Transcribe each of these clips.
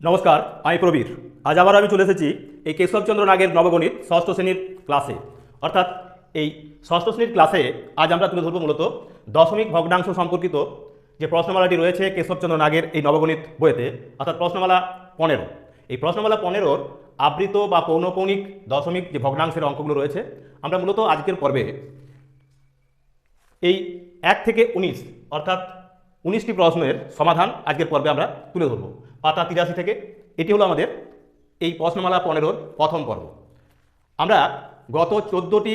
নমস্কার, আমি প্রবীর। আজ আবার আমি চলে এসেছি এই কেশবচন্দ্র নাগের নবগণিত ষষ্ঠ শ্রেণির ক্লাসে। অর্থাৎ এই ষষ্ঠ শ্রেণির ক্লাসে আজ আমরা তুলে ধরবো মূলত দশমিক ভগ্নাংশ সম্পর্কিত যে প্রশ্নমালাটি রয়েছে কেশবচন্দ্র নাগের এই নবগণিত বইয়েতে অর্থাৎ প্রশ্নমালা পনেরো। এই প্রশ্নমালা পনেরোর আবৃত বা পৌনপৌনিক দশমিক যে ভগ্নাংশের অঙ্কগুলো রয়েছে, আমরা মূলত আজকের পর্বে এই এক থেকে উনিশ, অর্থাৎ উনিশটি প্রশ্নের সমাধান আজকের পর্বে আমরা তুলে ধরব। পাতা তিরাশি থেকে, এটি হলো আমাদের এই প্রশ্নমালা পনেরোর প্রথম পর্ব। আমরা গত চোদ্দোটি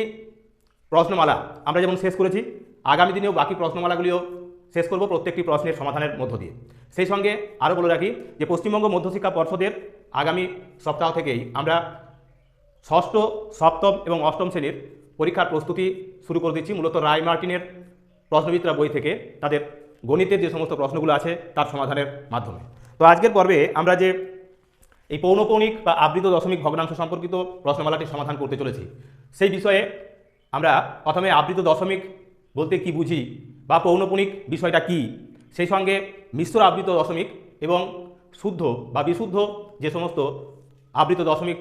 প্রশ্নমালা আমরা যেমন শেষ করেছি, আগামী দিনেও বাকি প্রশ্নমালাগুলিও শেষ করব প্রত্যেকটি প্রশ্নের সমাধানের মধ্য দিয়ে। সেই সঙ্গে আরও বলে রাখি যে পশ্চিমবঙ্গ মধ্যশিক্ষা পর্ষদের আগামী সপ্তাহ থেকেই আমরা ষষ্ঠ, সপ্তম এবং অষ্টম শ্রেণির পরীক্ষার প্রস্তুতি শুরু করে দিচ্ছি। মূলত রায় মার্টিনের প্রশ্নবিত্রা বই থেকে তাদের গণিতের যে সমস্ত প্রশ্নগুলো আছে তার সমাধানের মাধ্যমে। তো আজকের পর্বে আমরা যে এই পৌনপৌনিক বা আবৃত দশমিক ভগ্নাংশ সম্পর্কিত প্রশ্নমালাটির সমাধান করতে চলেছি, সেই বিষয়ে আমরা প্রথমে আবৃত দশমিক বলতে কি বুঝি বা পৌনপৌনিক বিষয়টা কি, সেই সঙ্গে মিশ্র আবৃত দশমিক এবং শুদ্ধ বা বিশুদ্ধ যে সমস্ত আবৃত দশমিক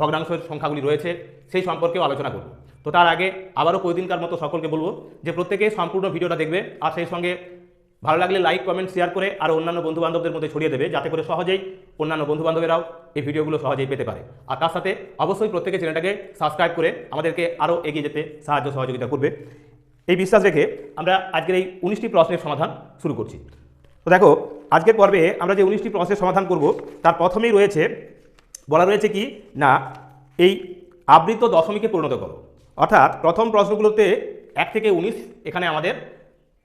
ভগ্নাংশের সংখ্যাগুলি রয়েছে সেই সম্পর্কেও আলোচনা করব। তো তার আগে আবারও প্রতিদিনকার মতো সকলকে বলব যে প্রত্যেকে সম্পূর্ণ ভিডিওটা দেখবে আর সেই সঙ্গে ভালো লাগলে লাইক কমেন্ট শেয়ার করে আর অন্যান্য বন্ধুবান্ধবদের মধ্যে ছড়িয়ে দেবে, যাতে করে সহজেই অন্যান্য বন্ধুবান্ধবেরাও এই ভিডিওগুলো সহজেই পেতে পারে। আর তার সাথে অবশ্যই প্রত্যেকে চ্যানেলটাকে সাবস্ক্রাইব করে আমাদেরকে আরও এগিয়ে যেতে সাহায্য সহযোগিতা করবে। এই বিশ্বাস রেখে আমরা আজকের এই উনিশটি প্রশ্নের সমাধান শুরু করছি। তো দেখো, আজকের পর্বে আমরা যে উনিশটি প্রশ্নের সমাধান করব, তার প্রথমেই রয়েছে, বলা রয়েছে কি, না, এই আবৃত দশমিকে পরিণত করো। অর্থাৎ প্রথম প্রশ্নগুলোতে এক থেকে উনিশ এখানে আমাদের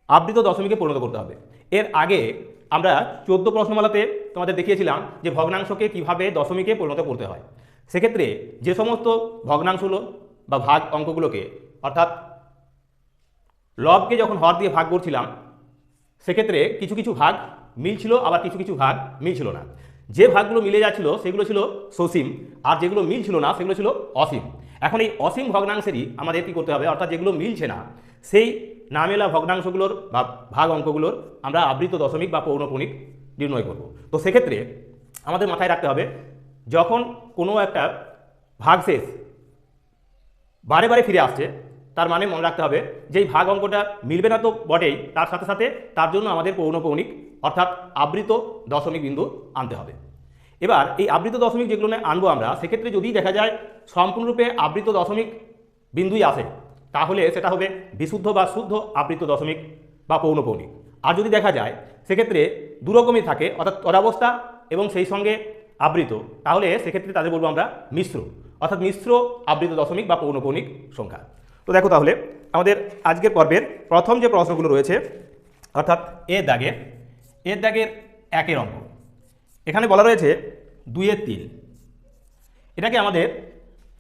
আবৃত দশমিকে পরিণত করতে হবে। এর আগে আমরা চোদ্দ প্রশ্নমালাতে তোমাদের দেখিয়েছিলাম যে ভগ্নাংশকে কীভাবে দশমিকে পরিণত করতে হয়। সেক্ষেত্রে যে সমস্ত ভগ্নাংশগুলো বা ভাগ অঙ্কগুলোকে, অর্থাৎ লবকে যখন হর দিয়ে ভাগ করছিলাম, সেক্ষেত্রে কিছু কিছু ভাগ মিল ছিল আবার কিছু কিছু ভাগ মিল ছিল না। যে ভাগগুলো মিলে যাচ্ছিল, সেগুলো ছিল সসীম, আর যেগুলো মিল ছিল না, সেগুলো ছিল অসীম। এখন এই অসীম ভগ্নাংশেরই আমাদের কী করতে হবে? অর্থাৎ যেগুলো মিলছে না, সেই নামেলা ভগ্নাংশগুলোর বা ভাগ অঙ্কগুলোর আমরা আবৃত দশমিক বা পৌনপণিক নির্ণয় করব। তো সেক্ষেত্রে আমাদের মাথায় রাখতে হবে, যখন কোনো একটা ভাগশেষ বারে বারে ফিরে আসছে, তার মানে মনে রাখতে হবে যে এই ভাগ অঙ্কটা মিলবে না তো বটেই, তার সাথে সাথে তার জন্য আমাদের পৌনপৌনিক অর্থাৎ আবৃত দশমিক বিন্দু আনতে হবে। এবার এই আবৃত দশমিক যেগুলো আনব আমরা, সেক্ষেত্রে যদি দেখা যায় সম্পূর্ণরূপে আবৃত দশমিক বিন্দুই আসে তাহলে সেটা হবে বিশুদ্ধ বা শুদ্ধ আবৃত দশমিক বা পৌনপৌনিক আর যদি দেখা যায়, সেক্ষেত্রে দুরকমই থাকে, অর্থাৎ তরাবস্থা এবং সেই সঙ্গে আবৃত, তাহলে সেক্ষেত্রে তাদের বলব আমরা মিশ্র, অর্থাৎ মিশ্র আবৃত দশমিক বা পৌনপৌনিক সংখ্যা। তো দেখো তাহলে, আমাদের আজকের পর্বের প্রথম যে প্রশ্নগুলো রয়েছে, অর্থাৎ এর দাগের এর দাগের একের অঙ্ক। এখানে বলা রয়েছে দুইয়ের তিন। এটাকে আমাদের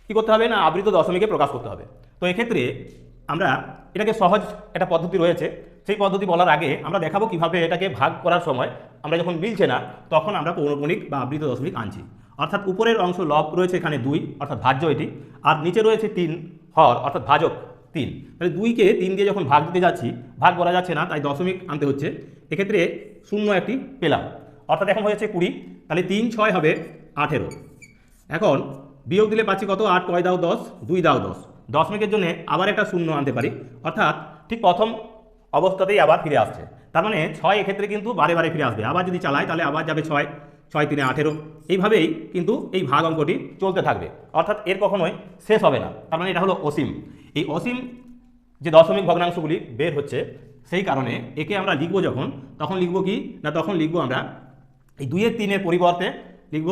কী করতে হবে না, আবৃত দশমিকে প্রকাশ করতে হবে। তো এক্ষেত্রে আমরা এটাকে সহজ একটা পদ্ধতি রয়েছে। সেই পদ্ধতি বলার আগে আমরা দেখাবো কীভাবে এটাকে ভাগ করার সময় আমরা যখন মিলছে না, তখন আমরা পৌনপণিক বা আবৃত দশমিক আনছি। অর্থাৎ উপরের অংশ লব রয়েছে এখানে দুই, অর্থাৎ ভাজ্য এটি, আর নিচে রয়েছে তিন হর, অর্থাৎ ভাজক তিন। তাহলে দুইকে তিন দিয়ে যখন ভাগ দিতে যাচ্ছি, ভাগ বলা যাচ্ছে না, তাই দশমিক আনতে হচ্ছে। এক্ষেত্রে শূন্য একটি পেলাম। অর্থাৎ এখন হয়েছে কুড়ি, তাহলে তিন ছয় হবে আঠেরো। এখন বিয়োগ দিলে পাচ্ছি কত? আট, কয় দাও দশ, দুই দাও দশ। দশমিকের জন্য আবার একটা শূন্য আনতে পারি। অর্থাৎ ঠিক প্রথম অবস্থাতেই আবার ফিরে আসছে। তার মানে ছয় এক্ষেত্রে কিন্তু বারে বারে ফিরে আসবে। আবার যদি চালাই তাহলে আবার যাবে ছয় ছয় তিনে আঠেরো। এইভাবেই কিন্তু এই ভাগ অঙ্কটি চলতে থাকবে। অর্থাৎ এর কখনোই শেষ হবে না। তার মানে এটা হলো অসীম। এই অসীম যে দশমিক ভগ্নাংশগুলি বের হচ্ছে, সেই কারণে একে আমরা লিখব যখন, তখন লিখব কি? না, তখন লিখব আমরা এই দুইয়ের তিনের পরিবর্তে লিখব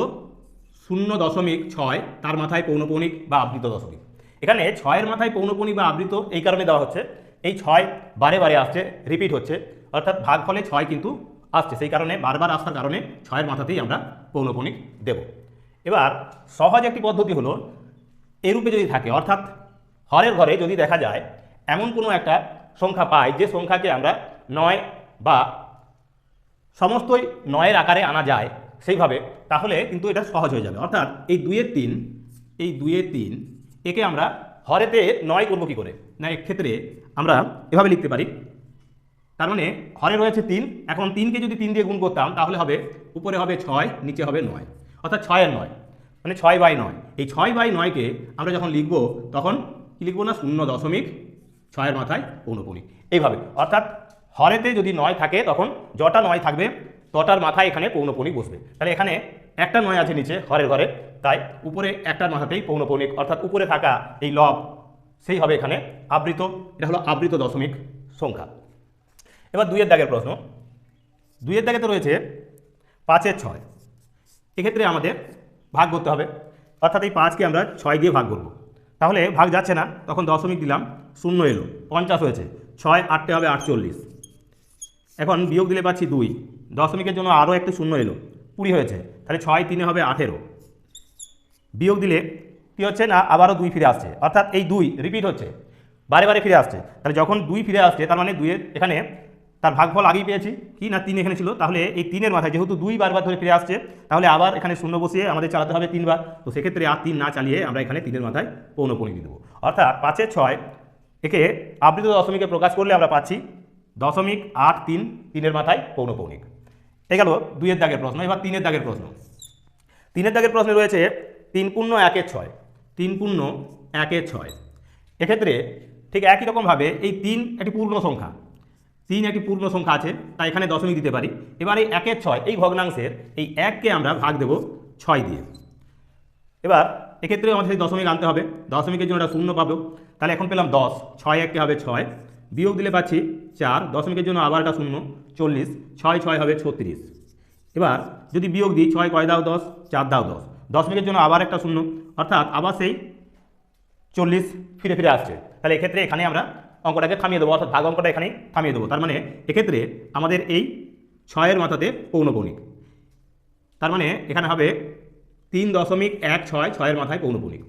শূন্য দশমিক ছয়, তার মাথায় পৌনপৌনিক বা আবৃত দশমিক। এখানে ছয়ের মাথায় পৌনপৌনিক বা আবৃত এই কারণে দেওয়া হচ্ছে। এই ছয় বারে বারে আসছে রিপিট হচ্ছে। অর্থাৎ ভাগ ফলে ছয় কিন্তু আসছে। সেই কারণে বারবার আসার কারণে ছয়ের মাথাতেই আমরা পৌনপৌনিক দেব। এবার সহজ একটি পদ্ধতি হলো, এরূপে যদি থাকে, অর্থাৎ হরের ঘরে যদি দেখা যায়, এমন কোনো একটা সংখ্যা পাই যে সংখ্যাকে আমরা নয় বা সমস্তই নয়ের আকারে আনা যায় সেইভাবে, তাহলে কিন্তু এটা সহজ হয়ে যাবে। অর্থাৎ এই দুইয়ের তিন, এই দুইয়ের তিন একে আমরা হরেতে নয় করব কী করে? না, এক্ষেত্রে আমরা এভাবে লিখতে পারি। তার মানে হরে রয়েছে তিন, এখন তিনকে যদি তিন দিয়ে গুণ করতাম, তাহলে হবে উপরে হবে ছয়, নিচে হবে নয়। অর্থাৎ ছয়ের নয় মানে ছয় বাই নয়। এই ছয় বাই নয়কে আমরা যখন লিখব, তখন কি লিখব না? শূন্য দশমিক ছয়ের মাথায় পৌনপণিক এইভাবে। অর্থাৎ হরেতে যদি নয় থাকে, তখন যটা নয় থাকবে, তটার মাথায় এখানে পৌনপণিক বসবে। তাহলে এখানে একটা নয় আছে নিচে হরের ঘরে। তাই উপরে একটার মাথাতেই পৌনপণিক অর্থাৎ উপরে থাকা এই লব, সেই হবে এখানে আবৃত। এটা হলো আবৃত দশমিক সংখ্যা। এবার দুইয়ের দাগের প্রশ্ন। দুইয়ের দাগে তো রয়েছে পাঁচের ছয়। এক্ষেত্রে আমাদের ভাগ করতে হবে। অর্থাৎ এই পাঁচকে আমরা ছয় দিয়ে ভাগ করব। তাহলে ভাগ যাচ্ছে না, তখন দশমিক দিলাম, শূন্য এলো। পঞ্চাশ হয়েছে। ছয় আটটে হবে আটচল্লিশ। এখন বিয়োগ দিলে পাচ্ছি দুই। দশমিকের জন্য আরও একটু শূন্য এলো। কুড়ি হয়েছে, তাহলে ছয় তিনে হবে আঠেরো। বিয়োগ দিলে কী হচ্ছে না, আবারও দুই ফিরে আসছে। অর্থাৎ এই দুই রিপিট হচ্ছে, বারে বারে ফিরে আসছে। তাহলে যখন দুই ফিরে আসছে, তার মানে দুইয়ের এখানে তার ভাগফল আগেই পেয়েছি, কি না তিন এখানে ছিল, তাহলে এই তিনের মাথায় যেহেতু দুই বারবার ধরে ফিরে আসছে, তাহলে আবার এখানে শূন্য বসিয়ে আমাদের চালাতে হবে তিনবার। তো সেক্ষেত্রে আর তিন না চালিয়ে আমরা এখানে তিনের মাথায় পৌনপণি দেবো। অর্থাৎ পাঁচের ছয়, একে আবৃত দশমিকে প্রকাশ করলে আমরা পাচ্ছি দশমিক আট তিন, তিনের মাথায় পৌনপৌনিক। এ গেল দুইয়ের দাগের প্রশ্ন, এবার তিনের দাগের প্রশ্ন। তিনের দাগের প্রশ্নে রয়েছে তিন পূর্ণ একের ছয়, তিন পূর্ণ একের ছয়। এক্ষেত্রে ঠিক একই রকমভাবে এই তিন একটি পূর্ণ সংখ্যা, তিন একটি পূর্ণ সংখ্যা আছে, তাই এখানে দশমিক দিতে পারি। এবার এই একের ছয়, এই ভগ্নাংশের এই এককে আমরা ভাগ দেব ছয় দিয়ে। এবার এক্ষেত্রে আমাদের সেই দশমিক আনতে হবে, দশমিকের জন্য একটা শূন্য পাবো। তাহলে এখন পেলাম দশ, ছয় এককে হবে ছয়। বিয়োগ দিলে পাচ্ছি চার, দশমিকের জন্য আবার একটা শূন্য, চল্লিশ, ছয় ছয় হবে ছত্রিশ। এবার যদি বিয়োগ দিই, ছয় কয় দাও দশ, চার দাও দশ, দশমিকের জন্য আবার একটা শূন্য, অর্থাৎ আবার সেই চল্লিশ ফিরে ফিরে আসছে। তাহলে এক্ষেত্রে এখানে আমরা অঙ্কটাকে থামিয়ে দেবো, অর্থাৎ ভাগ অঙ্কটা এখানেই থামিয়ে দেবো। তার মানে এক্ষেত্রে আমাদের এই ছয়ের মাথাতে পৌনপৌনিক তার মানে এখানে হবে তিন দশমিক এক ছয়, ছয়ের মাথায় পৌনপৌনিক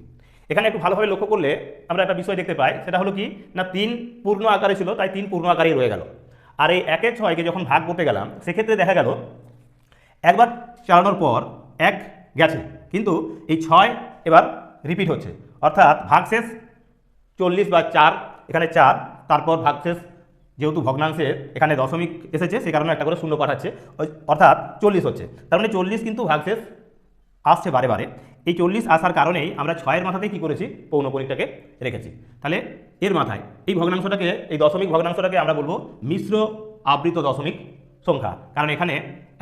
এখানে একটু ভালোভাবে লক্ষ্য করলে আমরা একটা বিষয় দেখতে পাই, সেটা হলো কি? না, তিন পূর্ণ আকারে ছিল, তাই তিন পূর্ণ আকারেই রয়ে গেল। আর এই একের ছয়কে যখন ভাগ করতে গেলাম, সেক্ষেত্রে দেখা গেল, একবার চালানোর পর এক গেছে, কিন্তু এই ছয় এবার রিপিট হচ্ছে। অর্থাৎ ভাগশেষ চল্লিশ বা চার, এখানে চার, তারপর ভাগশেষ যেহেতু ভগ্নাংশে এখানে দশমিক এসেছে, সে কারণে একটা করে শূন্য পাঠাচ্ছে, অর্থাৎ চল্লিশ হচ্ছে। তার মানে চল্লিশ কিন্তু ভাগশেষ আসছে বারে বারে। এই চল্লিশ আসার কারণেই আমরা ছয়ের মাথাতেই কী করেছি? পৌনপণিকটাকে রেখেছি। তাহলে এর মাথায় এই ভগ্নাংশটাকে, এই দশমিক ভগ্নাংশটাকে আমরা বলব মিশ্র আবৃত দশমিক সংখ্যা। কারণ এখানে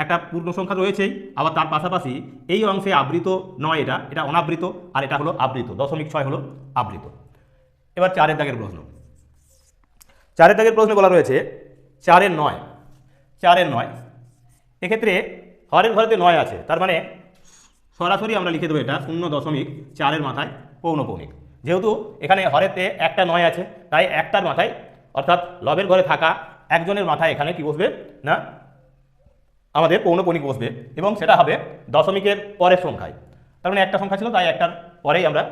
একটা পূর্ণ সংখ্যা রয়েছেই, আবার তার পাশাপাশি এই অংশে আবৃত নয় এটা এটা অনাবৃত আর এটা হলো আবৃত। দশমিক ছয় হলো আবৃত। এবার চারের দাগের প্রশ্ন। চারের দাগের প্রশ্নে বলা রয়েছে, চারের নয় চারের নয়। এক্ষেত্রে হরের ঘরেতে নয় আছে, তার মানে সরাসরি আমরা লিখে দেবো এটা শূন্য দশমিক চারের মাথায় পৌনপৌনিক যেহেতু এখানে হরেতে একটা নয় আছে, তাই একটার মাথায়, অর্থাৎ লবের ঘরে থাকা একজনের মাথায় এখানে কি বসবে না? আমাদের পৌনপণিক বসবে এবং সেটা হবে দশমিকের পরের সংখ্যায়। তার মানে একটা সংখ্যা ছিল, তাই একটার পরেই আমরা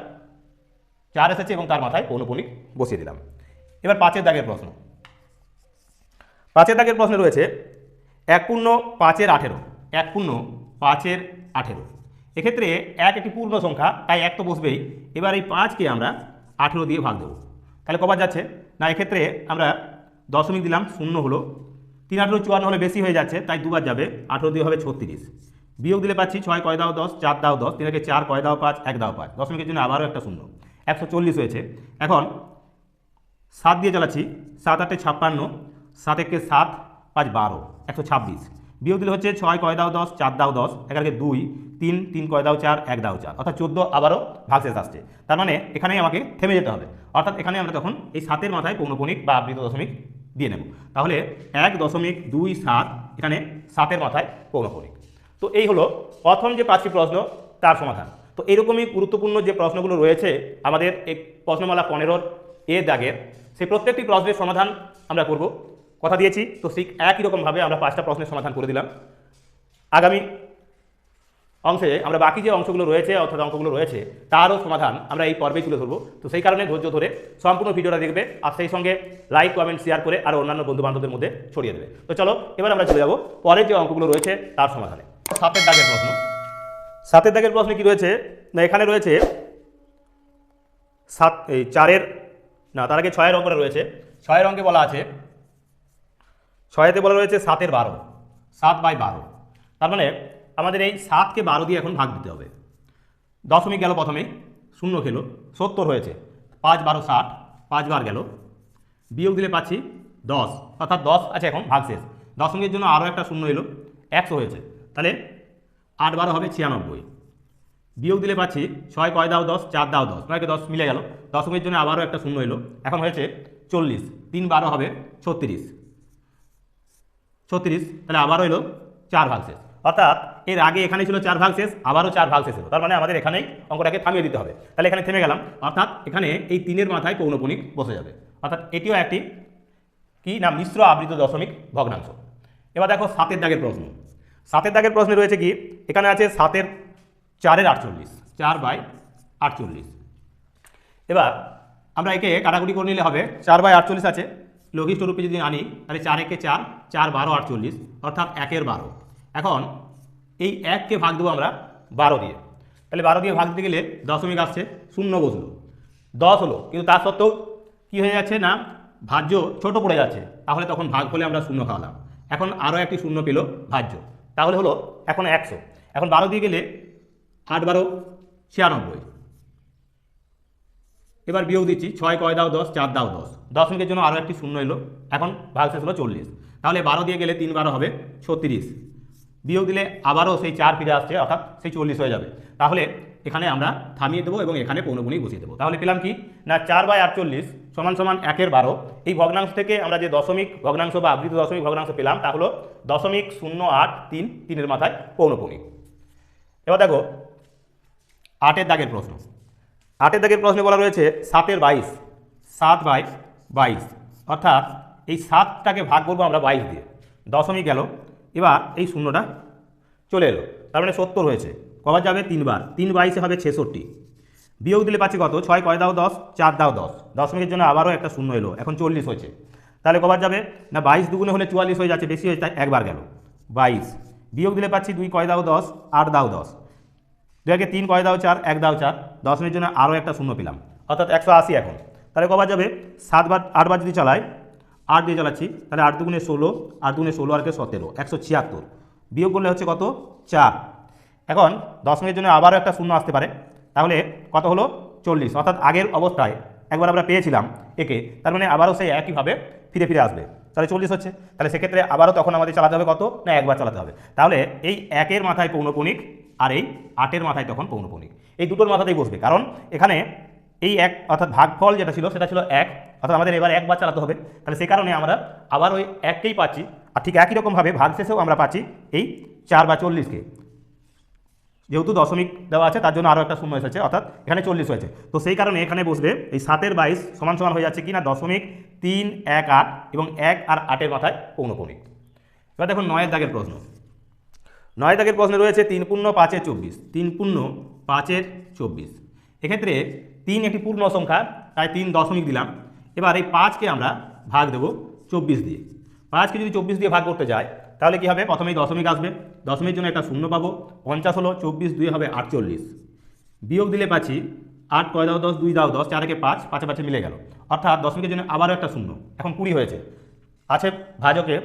চার এসেছে এবং তার মাথায় পৌনপণিক বসিয়ে দিলাম। এবার পাঁচের দাগের প্রশ্ন। পাঁচের দাগের প্রশ্নে রয়েছে এক পূর্ণ পাঁচের আঠেরো। এক পূর্ণ পাঁচের আঠেরো। এক্ষেত্রে এক একটি পূর্ণ সংখ্যা, তাই এক তো বসবেই। এবার এই পাঁচকে আমরা আঠেরো দিয়ে ভাগ দেবো। তাহলে কবার যাচ্ছে? না, এক্ষেত্রে আমরা দশমিক দিলাম, শূন্য হলো। তিন আঠেরো চুয়ান্ন হলে বেশি হয়ে যাচ্ছে, তাই দুবার যাবে। আঠেরো দিয়ে হবে ছত্রিশ। বিয়োগ দিলে পাচ্ছি ছয়, কয় দাও দশ, চার দাও দশ, তিনকে চার, কয় দাও পাঁচ, এক দাও পাঁচ। দশমিকের জন্য আবারও একটা শূন্য। একশো চল্লিশ হয়েছে। এখন সাত দিয়ে চালাচ্ছি, সাত আটে ছাপ্পান্ন সাত একে সাত, পাঁচ বারো, একশো ছাব্বিশ। বিয়োগ দিলে হচ্ছে ছয়, কয় দাও দশ, চার দাও দশ এগারোকে দুই, তিন তিন, কয় দাও চার, এক দাও চার। অর্থাৎ চোদ্দ আবারও ভাগশেষ আসছে। তার মানে এখানেই আমাকে থেমে যেতে হবে। অর্থাৎ এখানে আমরা তখন এই সাতের মাথায় পৌনপণিক বা আবৃত দশমিক দিয়ে নেব। তাহলে এক দশমিক দুই সাত এখানে সাতের মাথায় পৌনপণিক তো এই হলো প্রথম যে পাঁচটি প্রশ্ন, তার সমাধান। তো এরকমই গুরুত্বপূর্ণ যে প্রশ্নগুলো রয়েছে আমাদের এই প্রশ্নমালা পনেরোর এ দাগের সেই প্রত্যেকটি প্রশ্নের সমাধান আমরা করব। কথা দিয়েছি, তো ঠিক একই রকমভাবে আমরা পাঁচটা প্রশ্নের সমাধান করে দিলাম। আগামী অংশে আমরা বাকি যে অংশগুলো রয়েছে, অর্থাৎ অঙ্কগুলো রয়েছে, তারও সমাধান আমরা এই পর্বেই তুলে ধরবো। তো সেই কারণে ধৈর্য ধরে সম্পূর্ণ ভিডিওটা দেখবে আর সেই সঙ্গে লাইক, কমেন্ট শেয়ার করে আর অন্যান্য বন্ধু বান্ধবদের মধ্যে ছড়িয়ে দেবে। তো চলো, এবার আমরা চলে যাব পরের যে অঙ্কগুলো রয়েছে, তার সমাধানে। সাতের দাগের প্রশ্ন। সাতের দাগের প্রশ্নে কি রয়েছে? না, এখানে রয়েছে সাত, এই চারের, না, তার আগে ছয়ের অঙ্কটা রয়েছে। ছয়ের অঙ্কে বলা আছে ছয়েতে বলা রয়েছে সাতের বারো। সাত বাই বারো। তার মানে আমাদের এই সাতকে বারো দিয়ে এখন ভাগ দিতে হবে। দশমিক গেল প্রথমে, শূন্য খেলো, সত্তর হয়েছে। পাঁচ বারো ষাট, পাঁচ বার গেল। বিয়োগ দিলে পাচ্ছি দশ। অর্থাৎ দশ আছে এখন ভাগ শেষ। দশমিকের জন্য আরও একটা শূন্য এলো, একশো হয়েছে। তাহলে আট বারো হবে ছিয়ানব্বই। বিয়োগ দিলে পাচ্ছি ছয়, কয় দাও দশ, চার দাও দশ। নয়কে দশ মিলে গেল। দশমিকের জন্য আবারও একটা শূন্য এলো। এখন হয়েছে চল্লিশ। তিন বারো হবে ছত্রিশ। ছত্রিশ, তাহলে আবারও এলো চার ভাগ শেষ। অর্থাৎ এর আগে এখানে ছিল চার ভাগ শেষ, আবারও চার ভাগ শেষ তার মানে আমাদের এখানেই অঙ্কটাকে থামিয়ে দিতে হবে। তাহলে এখানে থেমে গেলাম। অর্থাৎ এখানে এই তিনের মাথায় পৌনপণিক বসে যাবে। অর্থাৎ এটিও একটি কি না, মিশ্র আবৃত দশমিক ভগ্নাংশ। এবার দেখো সাতের দাগের প্রশ্ন। সাতের দাগের প্রশ্নে রয়েছে কি? এখানে আছে সাতের চারের আটচল্লিশ, চার বাই আটচল্লিশ। এবার আমরা একে কাটাকুটি করে নিলে হবে। চার বাই আটচল্লিশ আছে। লঘিষ্ঠ রূপে যদি আনি, তাহলে চার একে চার চার বারো আটচল্লিশ, অর্থাৎ একের বারো। এখন এই এককে ভাগ দেবো আমরা বারো দিয়ে। তাহলে বারো দিয়ে ভাগ দিতে গেলে দশমিক আসছে, শূন্য বসল। দশ হলো, কিন্তু তার সত্ত্বেও কী হয়ে যাচ্ছে না? ভাজ্য ছোট পড়ে যাচ্ছে। তাহলে তখন ভাগ হলে আমরা শূন্য খাওয়ালাম। এখন আরও একটি শূন্য পেল ভাজ্য। তাহলে হলো এখন একশো। এখন বারো দিয়ে গেলে আট বারো ছিয়ানব্বই। এবার বিয়োগ দিচ্ছি, ছয় কয় দাও দশ, চার দাও দশ। দশমিকের জন্য আরও একটি শূন্য এলো, এখন ভাগ শেষ হলো চল্লিশ। তাহলে বারো দিয়ে গেলে তিন বারো হবে ছত্রিশ। বিয়োগ দিলে আবারও সেই চার ফিরে আসছে, অর্থাৎ সেই চল্লিশ হয়ে যাবে। তাহলে এখানে আমরা থামিয়ে দেবো এবং এখানে পৌনগুণি বসিয়ে দেবো। তাহলে পেলাম কি? না, চার বাই আটচল্লিশ সমান সমান একের বারো। এই ভগ্নাংশ থেকে আমরা যে দশমিক ভগ্নাংশ বা আবৃত দশমিক ভগ্নাংশ পেলাম, তা হলো দশমিক শূন্য আট তিন তিনের মাথায় পৌনপণিক এবার দেখো, আটের দাগের প্রশ্ন। আটের দাগের প্রশ্নে বলা রয়েছে সাতের বাইশ, সাত বাইশ বাইশ। অর্থাৎ এই সাতটাকে ভাগ করব আমরা বাইশ দিয়ে। দশমিক গেল, এবার এই শূন্যটা চলে এলো। তার মানে সত্তর হয়েছে। কবার যাবে? তিনবার। তিন বাইশে হবে ছেষট্টি। বিয়োগ দিলে পাচ্ছি কত? ছয়, কয় দাও দশ, চার দাও দশ। দশমিকের জন্য আবারও একটা শূন্য এলো। এখন চল্লিশ হয়েছে। তাহলে কবার যাবে? না, বাইশ দুগুণে হলে চুয়াল্লিশ হয়ে যাচ্ছে, বেশি হয়েছে, তাই একবার গেল। বাইশ। বিয়োগ দিলে পাচ্ছি দুই, কয় দাও দশ, আট দাও দশ। আগে তিন কয় দাও চার? এক দাও চার। দশমিকের জন্য আরও একটা শূন্য পেলাম। অর্থাৎ একশো আশি এখন। তাহলে কবার যাবে? সাতবার আটবার যদি চালাই, আট দিয়ে চালাচ্ছি, তাহলে আট দুগুণে ষোলো, আট দুগুণে ষোলো আর কে সতেরো, একশো ছিয়াত্তর। বিয়োগ করলে হচ্ছে কত? চার। এখন দশমিকের জন্য আবারও একটা শূন্য আসতে পারে। তাহলে কত হলো? চল্লিশ। অর্থাৎ আগের অবস্থায় একবার আমরা পেয়েছিলাম একে, তার মানে আবারও সেই একইভাবে ফিরে ফিরে আসবে। তাহলে চল্লিশ হচ্ছে। তাহলে সেক্ষেত্রে আবারও তখন আমাদের চালাতে হবে কত? না, একবার চালাতে হবে। তাহলে এই একের মাথায় পৌনপণিক আর এই আটের মাথায় তখন পৌনপণিক এই দুটোর মাথাতেই বসবে। কারণ এখানে এই এক অর্থাৎ ভাগফল যেটা ছিল, সেটা ছিল এক। অর্থাৎ আমাদের এবার একবার চালাতে হবে। তাহলে সেই কারণে আমরা আবার ওই এককেই পাচ্ছি। আর ঠিক একই রকমভাবে ভাগ শেষেও আমরা পাচ্ছি এই চার বা চল্লিশকে। যেহেতু দশমিক দেওয়া আছে, তার জন্য আরও একটা শূন্য এসেছে। অর্থাৎ এখানে চল্লিশ হয়েছে। তো সেই কারণে এখানে বসবে এই সাতের বাইশ সমান সমান হয়ে যাচ্ছে কি না দশমিক তিন, এক, আট এবং এক আর আটের মাথায় পৌনপণিক এবার দেখুন নয়ের দাগের প্রশ্ন। নয় দাগের প্রশ্নে রয়েছে তিন পূর্ণ পাঁচের চব্বিশ। তিন পূর্ণ পাঁচের চব্বিশ। এক্ষেত্রে তিন একটি পূর্ণ সংখ্যা, তাই তিন দশমিক দিলাম। এবার এই পাঁচকে আমরা ভাগ দেবো চব্বিশ দিয়ে। পাঁচকে যদি চব্বিশ দিয়ে ভাগ করতে যাই, তাহলে কি হবে? প্রথমেই দশমিক আসবে। দশমিক জন্য একটা শূন্য পাবো। পঞ্চাশ হলো, চব্বিশ দুই হবে আটচল্লিশ। বিয়োগ দিলে পাচ্ছি আট, কয় দাও দশ, দুই দাও দশ, চার চারকে পাঁচ, পাঁচে পাঁচে মিলে গেল। অর্থাৎ দশমিকের জন্য আবারও একটা শূন্য। এখন কুড়ি হয়েছে। আছে ভাজকে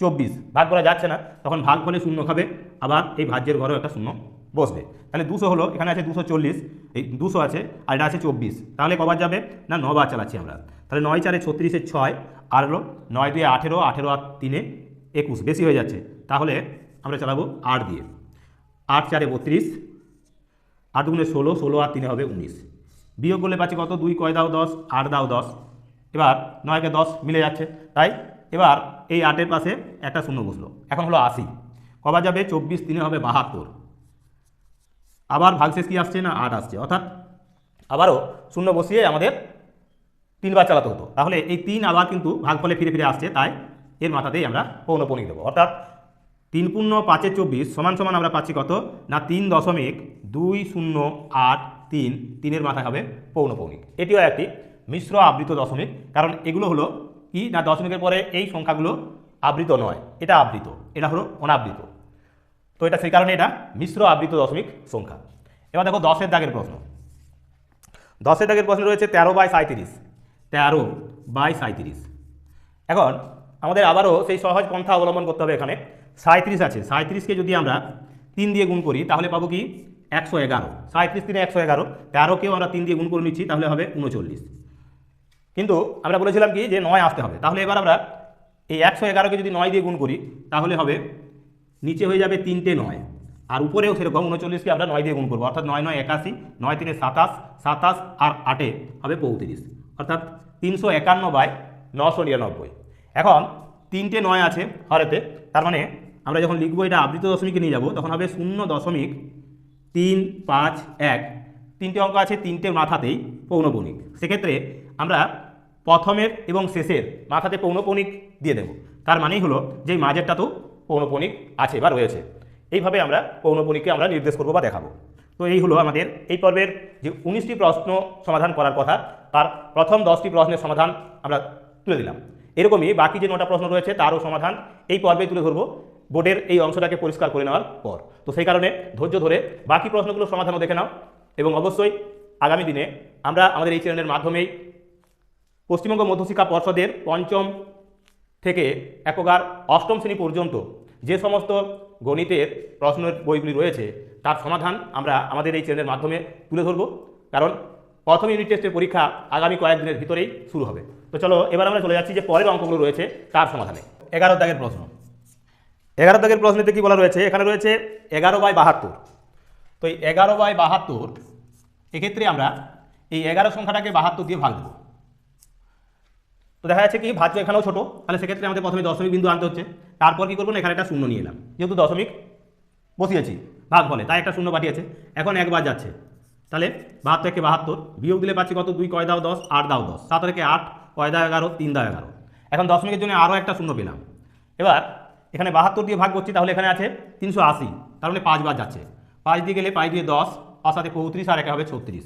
চব্বিশ। ভাগ করা যাচ্ছে না, তখন ভাগ হলে শূন্য খাবে, আবার এই ভাজ্যের ঘরেও একটা শূন্য বসবে। তাহলে দুশো হলো, এখানে আছে দুশো চল্লিশ, এই দুশো আছে, আর এটা আছে চব্বিশ। তাহলে কবার যাবে? না নবার চালাচ্ছি আমরা। তাহলে নয় চারে ছত্রিশে ছয়, আর হলো নয় দুয়ে আঠেরো আঠেরো আর তিনে একুশ, বেশি হয়ে যাচ্ছে। তাহলে আমরা চালাবো আট দিয়ে। আট চারে বত্রিশ, আট দুগুণে ষোলো ষোলো আর তিনে হবে উনিশ। বিয়োগ করলে পাচ্ছি কত? দুই, কয় দাও দশ, আট দাও দশ। এবার নয়কে দশ মিলে যাচ্ছে। তাই এবার এই আটের পাশে একটা শূন্য বসল। এখন হলো আশি। কবা যাবে চব্বিশ, তিনে হবে বাহাত্তর। আবার ভাগশেষ কি আসছে না? আট আসছে। অর্থাৎ আবারও শূন্য বসিয়ে আমাদের তিনবার চালাতে হতো। তাহলে এই তিন আবার কিন্তু ভাগফলে ফিরে ফিরে আসছে। তাই এর মাথাতেই আমরা পৌনপণিক দেবো। অর্থাৎ তিন পূর্ণ পাঁচের চব্বিশ, সমান সমান আমরা পাচ্ছি কত? না, তিন দশমিক দুই শূন্য আট তিন। তিনের মাথায় হবে পৌনপৌনিক এটিও একটি মিশ্র আবৃত দশমিক। কারণ এগুলো হলো কি না দশমিকের পরে এই সংখ্যাগুলো আবৃত নয়, এটা আবৃত, এটা হলো অনাবৃত। তো এটা সেই কারণে এটা মিশ্র আবৃত দশমিক সংখ্যা। এবার দেখো দশের দাগের প্রশ্ন। দশের দাগের প্রশ্ন রয়েছে তেরো বাই সাঁত্রিশ তেরো বাই সাঁত্রিশ এখন আমাদের আবারও সেই সহজ পন্থা অবলম্বন করতে হবে এখানে। সাঁত্রিশ আছে সাঁত্রিশকে যদি আমরা তিন দিয়ে গুণ করি, তাহলে পাবো কি একশো এগারো। সাঁত্রিশ তিনে একশো এগারো তেরোকেও আমরা তিন দিয়ে গুণ করে নিচ্ছি, তাহলে হবে উনচল্লিশ কিন্তু আমরা বলেছিলাম কি যে নয় আসতে হবে। তাহলে এবার আমরা এই একশো এগারোকে যদি নয় দিয়ে গুণ করি, তাহলে হবে নিচে হয়ে যাবে তিনটে নয়। আর উপরেও সেরকম উনচল্লিশকে আমরা নয় দিয়ে গুণ করব। অর্থাৎ নয় নয় একাশি, নয় তিনে সাতাশ সাতাশ আর আটে হবে পঁয়ত্রিশ। অর্থাৎ তিনশো একান্ন বাই নশো নিরানব্বই। এখন তিনটে নয় আছে হরেতে, তার মানে আমরা যখন লিখব এটা আবৃত দশমিকে নিয়ে যাব, তখন হবে শূন্য দশমিক তিন পাঁচ এক। তিনটে অঙ্ক আছে তিনটে মাথাতেই, পৌনপৌনিক। সেক্ষেত্রে আমরা প্রথমের এবং শেষের মাথাতে পৌনপৌনিক দিয়ে দেব। তার মানেই হলো যে এই মাঝেরটা তো পৌনপৌনিক আছে বা রয়েছে। এইভাবে আমরা পৌনপৌনিককে আমরা নির্দেশ করব বা দেখাবো। তো এই হলো আমাদের এই পর্বের যে উনিশটি প্রশ্ন সমাধান করার কথা, তার প্রথম দশটি প্রশ্নের সমাধান আমরা তুলে দিলাম। এরকমই বাকি যে নটা প্রশ্ন রয়েছে তারও সমাধান এই পর্বে তুলে ধরবো। বোর্ডের এই অংশটাকে পরিষ্কার করে নেওয়ার পর। তো সেই কারণে ধৈর্য ধরে বাকি প্রশ্নগুলোর সমাধানও দেখে নাও এবং অবশ্যই আগামী দিনে আমরা আমাদের এই চ্যানেলের মাধ্যমেই পশ্চিমবঙ্গ মধ্যশিক্ষা পর্ষদের পঞ্চম থেকে একগার অষ্টম শ্রেণি পর্যন্ত যে সমস্ত গণিতের প্রশ্নের বইগুলি রয়েছে, তার সমাধান আমরা আমাদের এই চ্যানেলের মাধ্যমে তুলে ধরব। কারণ প্রথম ইউনিট টেস্টের পরীক্ষা আগামী কয়েকদিনের ভিতরেই শুরু হবে। তো চলো এবার আমরা চলে যাচ্ছি যে পরের অঙ্কগুলো রয়েছে, তার সমাধানে। এগারো দাগের প্রশ্ন। এগারো দাগের প্রশ্নেতে কি বলা রয়েছে? এখানে রয়েছে এগারো বাই বাহাত্তর। তো এই এগারো বাই বাহাত্তর, এক্ষেত্রে আমরা এই এগারো সংখ্যাটাকে বাহাত্তর দিয়ে ভাগ দেবো। তো দেখা যাচ্ছে কি ভাজ্য এখানেও ছোটো। তাহলে সেক্ষেত্রে আমাদের প্রথমে দশমিক বিন্দু আনতে হচ্ছে। তারপর কী করব না, এখানে একটা শূন্য নিয়ে এলাম। যেহেতু দশমিক বসিয়েছি, ভাগ বলে তাই একটা শূন্য পাঠিয়েছে। এখন একবার যাচ্ছে। তাহলে বাহাত্তর একে বাহাত্তর, বিয়োগ দিলে পাচ্ছি কত? দুই, কয় দাও দশ, আট দাও দশ। সাত একে আট, কয় দাও এগারো, তিন দাও এগারো। এখন দশমিকের জন্য আরও একটা শূন্য পেলাম। এবার এখানে বাহাত্তর দিয়ে ভাগ করছি, তাহলে এখানে আছে তিনশো আশি। তার মানে পাঁচবার যাচ্ছে। পাঁচ দিয়ে গেলে পাঁচ দিয়ে দশ, পাঁচ সাথে পঁয়ত্রিশ আর একে হবে ছত্রিশ।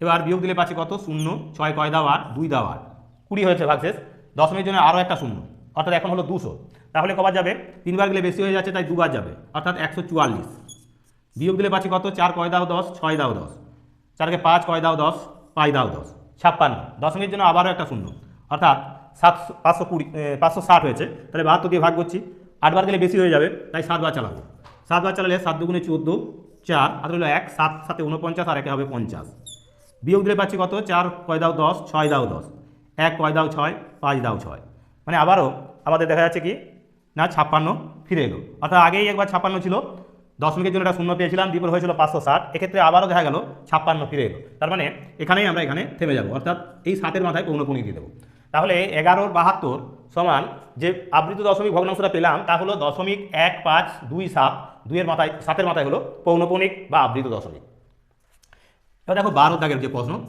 এবার বিয়োগ দিলে পাচ্ছি কত? শূন্য, ছয়, কয় দাও আট, দুই দাও আট। কুড়ি হয়েছে ভাগশেষ দশমের জন্য আরও একটা শূন্য, অর্থাৎ এখন হলো দুশো। তাহলে কবার যাবে? তিনবার গেলে বেশি হয়ে যাচ্ছে, তাই দুবার যাবে, অর্থাৎ একশো চুয়াল্লিশ। বিয়োগ দিলে পাচ্ছি কত? চার কয় দাও দশ, ছয় দাও দশ। চারকে পাঁচ কয় দাও দশ, পাঁচ দাও দশ, ছাপ্পান্ন। দশমিকের জন্য আবারও একটা শূন্য, অর্থাৎ সাতশো, পাঁচশো কুড়ি পাঁচশো ষাট হয়েছে। তাহলে বাহাত্তর দিয়ে ভাগ করছি, আটবার গেলে বেশি হয়ে যাবে, তাই সাতবার চালাবো। সাতবার চালালে সাত দুগুণে চোদ্দ, চার আর হলো এক, সাত সাথে উনপঞ্চাশ আর একে হবে পঞ্চাশ। বিয়োগ দিলে পাচ্ছি কত? চার কয় দাও দশ, ছয় দাও দশ। এক কয় দাও ছয়, পাঁচ দাও ছয়। মানে আবারও আমাদের দেখা যাচ্ছে কি? না, ছাপ্পান্ন ফিরে এলো। অর্থাৎ আগেই একবার ছাপ্পান্ন ছিল। দশমিকের জন্য একটা শূন্য পেয়েছিলাম, দ্বিপর হয়েছিল পাঁচশো ষাট। এক্ষেত্রে আবারও দেখা গেল ছাপ্পান্ন ফিরে এলো। তার মানে এখানেই আমরা এখানে থেমে যাব। অর্থাৎ এই সাতের মাথায় পৌনপুনি দিয়ে দেবো। তাহলে এগারোর বাহাত্তর সমান যে আবৃত দশমিক ভগ্নাংশটা পেলাম, তা হলো দশমিক এক পাঁচ দুই সাত। দুইয়ের মাথায়, সাতের মাথায় হলো পৌনপৌনিক বা আবৃত দশমিক। এবার দেখো বারো দাগের যে প্রশ্ন,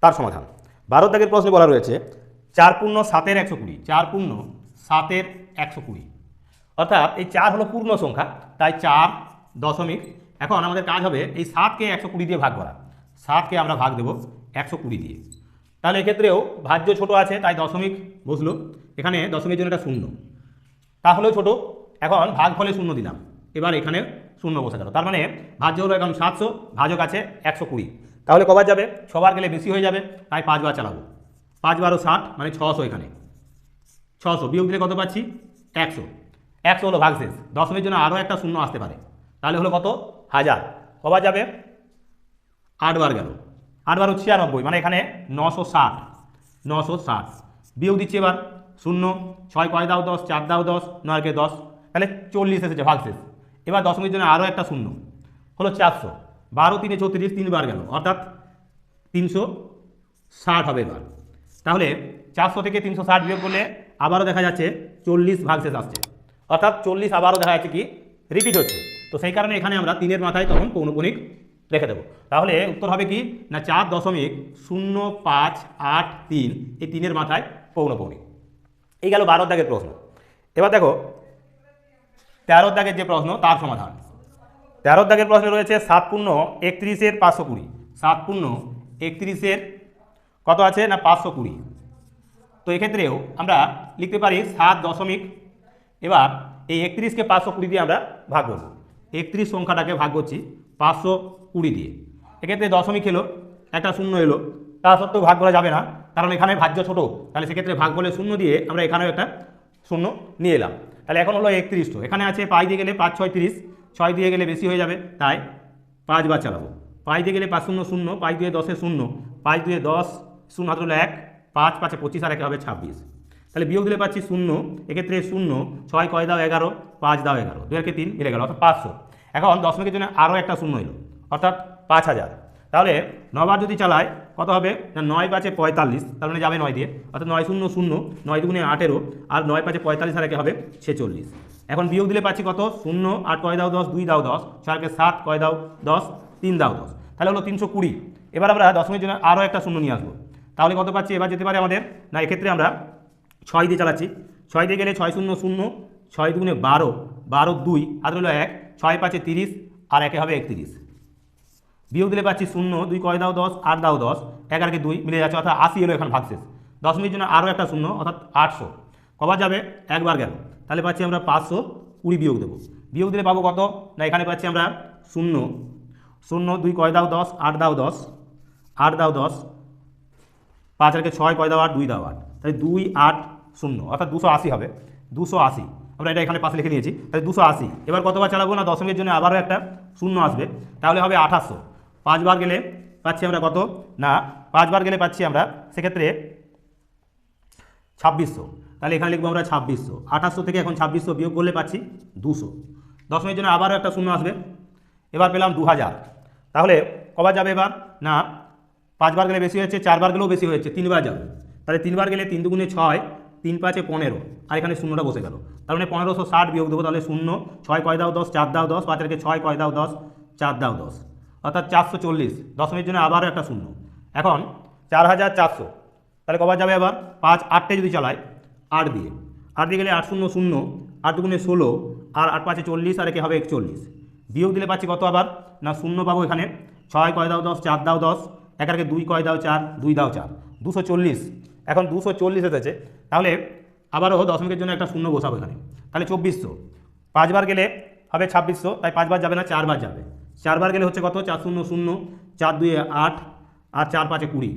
তার সমাধান। বারো দাগের প্রশ্নে বলা রয়েছে, চার পূর্ণ সাতের একশো কুড়ি, চার পূর্ণ সাতের একশো কুড়ি। অর্থাৎ এই চার হলো পূর্ণ সংখ্যা, তাই চার দশমিক, এখন আমাদের কাজ হবে এই সাতকে একশো কুড়ি দিয়ে ভাগ করা। সাতকে আমরা ভাগ দেবো একশো কুড়ি দিয়ে। তাহলে এক্ষেত্রেও ভাজ্য ছোট আছে, তাই দশমিক বসল। এখানে দশমিকের জন্য একটা শূন্য। তাহলেও ছোট, এখন ভাগ ফলে শূন্য দিলাম। এবার এখানে শূন্য বসে গেল। তার মানে ভাজ্য হলো এখন সাতশো, ভাজক আছে একশো কুড়ি। তাহলে কবার যাবে? ছবার গেলে বেশি হয়ে যাবে, তাই পাঁচবার চালাবো। পাঁচ বারো ষাট মানে ছশো এখানে। ছশো, বিয়োগ দিলে কত পাচ্ছি? একশো। একশো হলো ভাগশেষ দশমের জন্য আরও একটা শূন্য আসতে পারে। তাহলে হলো কত? হাজার। কবার যাবে? আটবার গেল। আটবার হচ্ছে ছিয়ানব্বই মানে এখানে নশো ষাট। নশো ষাট। বিয়োগ দিচ্ছি এবার শূন্য। ছয় কয় দাও দশ, চার দাও দশ, নয়কে দশ। তাহলে চল্লিশ এসেছে ভাগশেষ এবার দশমিকের জন্য আরও একটা শূন্য। হলো চারশো। বারো, তিনে চৌত্রিশ, তিনবার গেল। অর্থাৎ তিনশো ষাট হবে এবার। তাহলে চারশো থেকে তিনশো ষাট বিয়োগ করলে আবারও দেখা যাচ্ছে চল্লিশ ভাগশেষ আসছে। অর্থাৎ চল্লিশ আবারও দেখা যাচ্ছে কি? রিপিট হচ্ছে। তো সেই কারণে এখানে আমরা তিনের মাথায় তখন পৌনপুনিক রেখে দেবো। তাহলে উত্তর হবে কি? না, চার দশমিক শূন্য পাঁচ আট তিন এই তিনের মাথায় পৌনপৌনিক এই গেল বারো দাগের প্রশ্ন। এবার দেখো, তেরো দাগের যে প্রশ্ন, তার সমাধান। তেরো দাগের প্রশ্নে রয়েছে সাত পূর্ণ একত্রিশের পাঁচশো কুড়ি। সাত পূর্ণ একত্রিশের কত আছে না পাঁচশো কুড়ি? তো এক্ষেত্রেও আমরা লিখতে পারি সাত দশমিক, এবার এই একত্রিশকে পাঁচশো কুড়ি দিয়ে আমরা ভাগ করব। একত্রিশ সংখ্যাটাকে ভাগ করছি পাঁচশো কুড়ি দিয়ে। এক্ষেত্রে দশমিক এলো, একটা শূন্য এলো, তা সত্ত্বেও ভাগ করা যাবে না, কারণ এখানে ভাজ্য ছোট, তাহলে সেক্ষেত্রে ভাগ বলে শূন্য দিয়ে আমরা এখানেও একটা শূন্য নিয়ে এলাম। তাহলে এখন হলো একত্রিশ তো, এখানে আছে পাই দিয়ে গেলে পাঁচ, ছয়, তিরিশ ছয় দিয়ে গেলে বেশি হয়ে যাবে, তাই পাঁচবার চালাবো। পাঁচ দিয়ে গেলে পাঁচ শূন্য শূন্য, পাঁচ দুয়ে দশে শূন্য, পাঁচ দুয়ে দশ, শূন্য হাত এক, পাঁচ পাঁচে পঁচিশ আর একে হবে ছাব্বিশ। তাহলে বিয়োগ দিলে পাচ্ছি শূন্য, এক্ষেত্রে শূন্য, ছয় কয় দাও এগারো, পাঁচ দাও এগারো, দুই একে তিন মিলে গেল, অর্থাৎ পাঁচশো। এখন দশমিকের জন্য আরও একটা শূন্য এলো, অর্থাৎ পাঁচ হাজার। তাহলে নবার যদি চালায় কত হবে? নয় পাঁচে পঁয়তাল্লিশ, তার মানে যাবে নয় দিয়ে। অর্থাৎ নয় শূন্য শূন্য, নয় দুগুণে আঠেরো, আর নয় পাঁচে পঁয়তাল্লিশ আর একে হবে ছেচল্লিশ। এখন বিয়োগ দিলে পাচ্ছি কত? শূন্য, আট কয় দাও দশ? দুই দাও দশ। ছয়কে সাত কয় দাও দশ? তিন দাও দশ। তাহলে হলো তিনশো কুড়ি। এবার আমরা দশমিকের জন্য আরও একটা শূন্য নিয়ে আসব। তাহলে কত পাচ্ছি? এবার যেতে পারে আমাদের, না, এক্ষেত্রে আমরা ছয় দিয়ে চালাচ্ছি। ছয় দিয়ে গেলে ছয় শূন্য শূন্য, ছয় দুগুণে বারো বারো দুই, আর হলো এক, ছয় পাঁচে তিরিশ, আর একে হবে একত্রিশ। বিয়োগ দিলে পাচ্ছি শূন্য, দুই কয় দাও দশ, আট দাও দশ এগারোকে দুই মিলে যাচ্ছে, অর্থাৎ আশি এলো এখন ভাগশেষ দশমিকের জন্য আরও একটা শূন্য, অর্থাৎ আটশো। কবার যাবে? একবার গেল। তাহলে পাচ্ছি আমরা পাঁচশো কুড়ি বিয়োগ দেবো। বিয়োগ দিলে পাবো কত? না, এখানে পাচ্ছি আমরা শূন্য। শূন্য, দুই কয় দাও দশ, আট দাও দশ, আট দাও দশ, পাঁচ আটকে ছয় কয় দাও আট, দুই দাও আট। তাহলে দুই, আট, শূন্য, অর্থাৎ দুশো আশি হবে। দুশো আশি। আমরা এটা এখানে পাশে লিখে নিয়েছি। তাহলে দুশো আশি। এবার কতবার চালাবো না? দশমিকের জন্য আবারও একটা শূন্য আসবে। তাহলে হবে আঠাশশো। পাঁচবার গেলে পাচ্ছি আমরা কত? না, পাঁচবার গেলে পাচ্ছি আমরা সেক্ষেত্রে ছাব্বিশশো। তাহলে এখানে লিখব আমরা ছাব্বিশশো। আঠাশশো থেকে এখন ছাব্বিশশো বিয়োগ করলে পাচ্ছি দুশো। দশমিকের জন্য আবারও একটা শূন্য আসবে। এবার পেলাম দু হাজার তাহলে কবার যাবে এবার? না, পাঁচবার গেলে বেশি হয়েছে, চারবার গেলেও বেশি হয়েছে, তিনবার যাবে। তাহলে তিনবার গেলে তিন দুগুণে ছয়, তিন পাঁচে পনেরো। আর এখানে শূন্যটা বসে গেল। তার মানে পনেরোশো ষাট বিয়োগ দেবো, তাহলে শূন্য, ছয় কয় দাও দশ, চার দাও দশ পাঁচ ছয় কয় দাও দশ, চার দাও দশ। অর্থাৎ চারশো চল্লিশ। দশমিকের জন্য আবারও একটা শূন্য। এখন চার হাজার চারশো। তাহলে কবার যাবে আবার পাঁচ আটটে যদি চালাই আট দিয়ে। আট দিয়ে গেলে আট শূন্য শূন্য আট দুগুণে ষোলো, আর আট পাঁচে চল্লিশ আর একে হবে একচল্লিশ। বিয়োগ দিলে পাচ্ছি কত আবার? না, শূন্য পাবো এখানে। ছয় কয় দাও দশ, চার দাও দশ। একারকে দুই কয় দাও চার, দুই দাও চার। দুশো চল্লিশ। এখন দুশো চল্লিশ এসেছে। তাহলে আবারও দশমিকের জন্য একটা শূন্য বসাবো এখানে। তাহলে চব্বিশশো। পাঁচবার গেলে হবে ছাব্বিশশো। তাই পাঁচবার যাবে না, চারবার যাবে। চারবার গেলে হচ্ছে কত? চার শূন্য শূন্য, চার দুই আট, আর চার পাঁচে কুড়ি।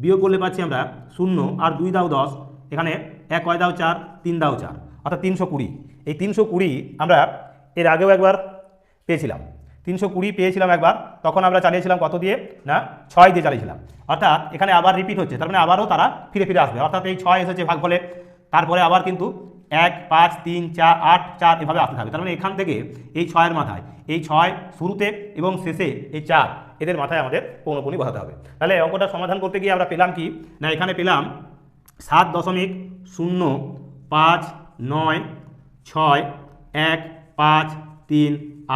বিয়োগ করলে পাচ্ছি আমরা শূন্য, আর দুই দাও দশ, এখানে এক কয় দাও চার, তিন দাও চার, অর্থাৎ তিনশো কুড়ি। এই তিনশো কুড়ি আমরা এর আগেও একবার পেয়েছিলাম। তিনশো কুড়ি পেয়েছিলাম একবার, তখন আমরা চালিয়েছিলাম কত দিয়ে? না, ছয় দিয়ে চালিয়েছিলাম। অর্থাৎ এখানে আবার রিপিট হচ্ছে, তার মানে আবারও তারা ফিরে ফিরে আসবে। অর্থাৎ এই ছয় এসেছে ভাগ ফলে তারপরে আবার কিন্তু এক, পাঁচ, তিন, চার, আট, চার এভাবে আসতে থাকবে তার মানে এখান থেকে এই ছয়ের মাথায়, এই ছয় শুরুতে এবং শেষে এই চার এদের মাথায় আমাদের পৌনপুনি বসাতে হবে। তাহলে অঙ্কটা সমাধান করতে গিয়ে আমরা পেলাম কি? না, এখানে পেলাম সাত দশমিক শূন্য, পাঁচ, নয়, ছয়, এক, পাঁচ, তিন,